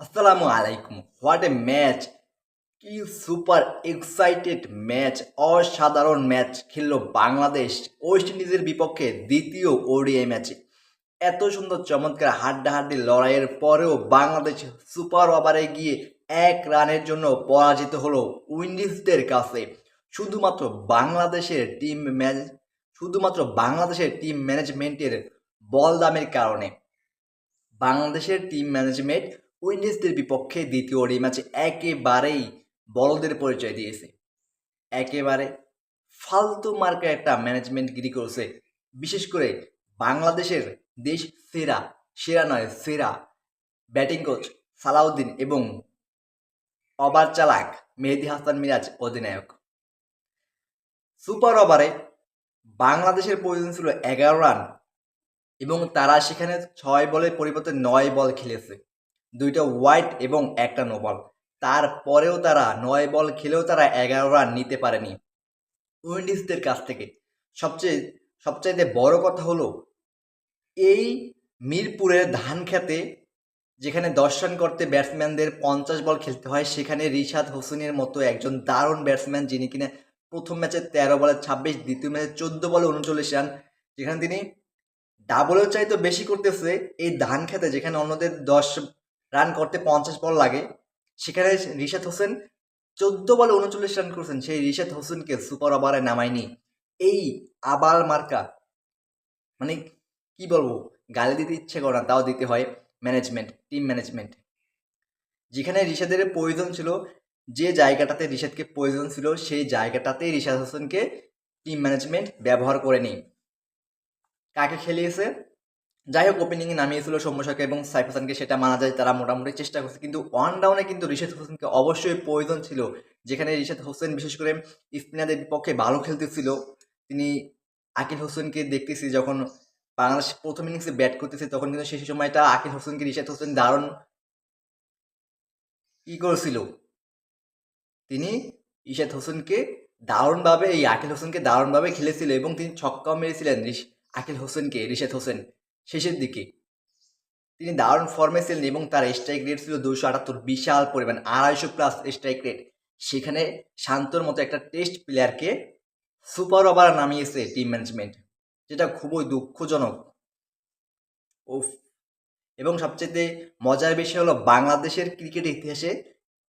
আসসালামু আলাইকুম। What a match কি সুপার এক্সাইটেড ম্যাচ অসাধারণ ম্যাচ খেলল বাংলাদেশ। ওয়েস্ট ইন্ডিজের বিপক্ষে দ্বিতীয় ওডিআই ম্যাচে এত সুন্দর চমৎকার হাড্ডাহাড্ডি লড়াইয়ের পরেও বাংলাদেশ সুপার ওভারে গিয়ে এক রানের জন্য পরাজিত হলো উইন্ডিজদের কাছে। শুধুমাত্র বাংলাদেশের টিম ম্যাচ শুধুমাত্র বাংলাদেশের টিম ম্যানেজমেন্টের বল দামের কারণে। বাংলাদেশের টিম ম্যানেজমেন্ট উইন্ডিজদের বিপক্ষে দ্বিতীয় ওডি ম্যাচে একেবারেই বলদের পরিচয় দিয়েছে। একেবারে ফালতু মার্কা একটা ম্যানেজমেন্ট গিরি করছে। বিশেষ করে বাংলাদেশের দেশ সেরা সেরা নয়, সেরা ব্যাটিং কোচ সালাউদ্দিন এবং ওভার চালাক মেহেদি হাসান মিরাজ অধিনায়ক। সুপার ওভারে বাংলাদেশের প্রয়োজন ছিল এগারো রান এবং তারা সেখানে ছয় বলের পরিবর্তে নয় বল খেলেছে। দুইটা হোয়াইট এবং একটা নো বল তারপরেও তারা নয় বল খেলেও তারা এগারো রান নিতে পারেনি। উইন্ডিজদের কাছ থেকে সবচেয়ে, সবচাইতে বড় কথা হলো, এই মিরপুরের ধান খেতে, যেখানে দশ রান করতে ব্যাটসম্যানদের পঞ্চাশ বল খেলতে হয়, সেখানে রিশাদ হোসেনের মতো একজন দারুণ ব্যাটসম্যান যিনি কিনা প্রথম ম্যাচে তেরো বলে ছাব্বিশ, দ্বিতীয় ম্যাচে চোদ্দ বলে উনচল্লিশ রান যেখানে তিনি ডাবলের চাইতে বেশি করতেছে এই ধান খেতে, যেখানে অন্যদের দশ রান করতে পঞ্চাশ বল লাগে। সেখানে রিশাদ হোসেন চোদ্দ বলে উনচল্লিশ রান করছেন। সেই রিশাদ হোসেনকে সুপার ওভারে নামায়নি। এই আবাল মার্কা মানে কি বলব, গালি দিতে ইচ্ছে করে না, তাও দিতে হয় ম্যানেজমেন্ট টিম ম্যানেজমেন্ট যেখানে রিশাদের প্রয়োজন ছিল, যে জায়গাটাতে রিশাদকে প্রয়োজন ছিল, সেই জায়গাটাতে রিশাদ হোসেনকে টিম ম্যানেজমেন্ট ব্যবহার করে নেই কাকে খেলিয়েছে? যাই হোক ওপেনিংয়ে নামিয়েছিল সৌম্য সরকার এবং সাইফ হাসানকে, সেটা মানা যায়, তারা মোটামুটি চেষ্টা করছে। কিন্তু ওয়ান ডাউনে কিন্তু রিশাদ হোসেনকে অবশ্যই প্রয়োজন ছিল। যেখানে রিশাদ হোসেন, বিশেষ করে স্পিনারদের বিপক্ষে ভালো খেলতেছিল। তিনি আকিল হোসেনকে দেখতেছি যখন বাংলাদেশ প্রথম ইনিংসে ব্যাট করতেছে, তখন কিন্তু সেই সময়টা আকিল হোসেনকে রিশাদ হোসেন দারুণ কি করেছিল? তিনি ইশাদ হোসেনকে দারুণভাবে, এই আকিল হোসেনকে দারুণভাবে খেলেছিল এবং তিনি ছক্কাও মেরেছিলেন আকিল হোসেনকে রিশাদ হোসেন। শেষের দিকে। তিনি দারুণ ফর্মে ছিলেন এবং তার স্ট্রাইক রেট ছিল দুশো আটাত্তর, বিশাল পরিমাণ, আড়াইশো প্লাস স্ট্রাইক রেট সেখানে শান্তর মতো একটা টেস্ট প্লেয়ারকে সুপার ওভার নামিয়েছে টিম ম্যানেজমেন্ট যেটা খুবই দুঃখজনক। উফ। এবং সবচেয়ে মজার বিষয় হলো বাংলাদেশের ক্রিকেট ইতিহাসে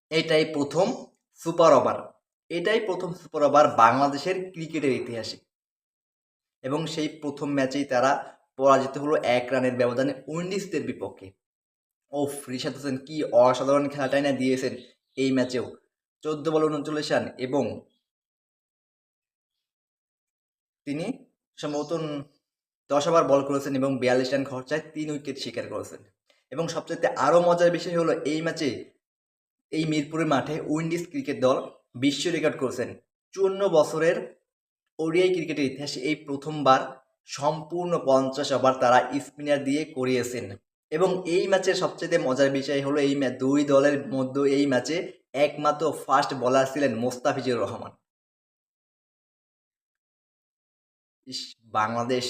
এটাই প্রথম সুপার ওভার এটাই প্রথম সুপার ওভার বাংলাদেশের ক্রিকেটের ইতিহাসে। এবং সেই প্রথম ম্যাচেই তারা পরাজিত হলো এক রানের ব্যবধানে উইন্ডিজদের বিপক্ষে। ওফ, রিশাদ হোসেন কি অসাধারণ খেলাটাই না দিয়েছেন এই ম্যাচেও। চোদ্দ বল উনচল্লিশ রান এবং তিনি সম্ভবত দশ ওভার বল করেছেন এবং বিয়াল্লিশ রান খরচায় তিন উইকেট শিকার করেছেন। এবং সবচেয়ে আরও মজার বিষয় হলো এই ম্যাচে এই মিরপুরের মাঠে উইন্ডিজ ক্রিকেট দল বিশ্ব রেকর্ড করেছেন। চুয়ান্ন বছরের ওডিআই ক্রিকেটের ইতিহাসে এই প্রথমবার সম্পূর্ণ পঞ্চাশ ওভার তারা স্পিনার দিয়ে করিয়েছেন। এবং এই ম্যাচের সবচেয়ে মজার বিষয় হলো এই ম্যাচ দুই দলের মধ্যে এই ম্যাচে একমাত্র ফার্স্ট বলার ছিলেন মোস্তাফিজুর রহমান। ইস, বাংলাদেশ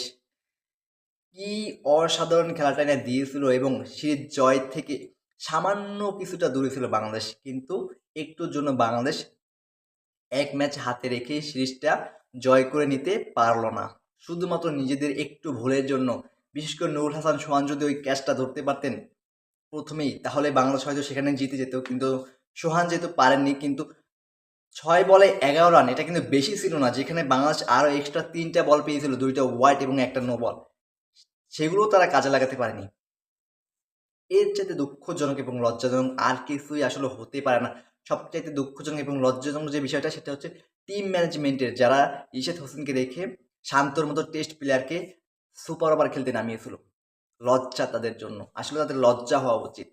কি অসাধারণ খেলাটা না দিয়েছিল এবং সিরিজ জয় থেকে সামান্য কিছুটা দূরে ছিল বাংলাদেশ, কিন্তু একটুর জন্য বাংলাদেশ এক ম্যাচ হাতে রেখে সিরিজটা জয় করে নিতে পারল না। শুধুমাত্র নিজেদের একটু ভুলের জন্য, বিশেষ করে নুরুল হাসান সোহান যদি ওই ক্যাচটা ধরতে পারতেন, প্রথমেই, তাহলে বাংলাদেশ হয়তো সেখানে জিতে যেত। কিন্তু সোহান যেহেতু পারেননি, কিন্তু ছয় বলে এগারো রান, এটা কিন্তু বেশি ছিল না, যেখানে বাংলাদেশ আরও এক্সট্রা তিনটা বল পেয়েছিল, দুইটা হোয়াইট এবং একটা নো বল সেগুলো তারা কাজে লাগাতে পারেনি। এর চাইতে দুঃখজনক এবং লজ্জাজনক আর কিছুই আসলে হতে পারে না। সবচাইতে দুঃখজনক এবং লজ্জাজনক যে বিষয়টা, সেটা হচ্ছে টিম ম্যানেজমেন্টের যারা ইশাদ হোসেনকে রেখে শান্তর মতো টেস্ট প্লেয়ারকে সুপার ওভার খেলতে নামিয়েছিল। লজ্জা তাদের জন্য। আসলে তাদের লজ্জা হওয়া উচিত।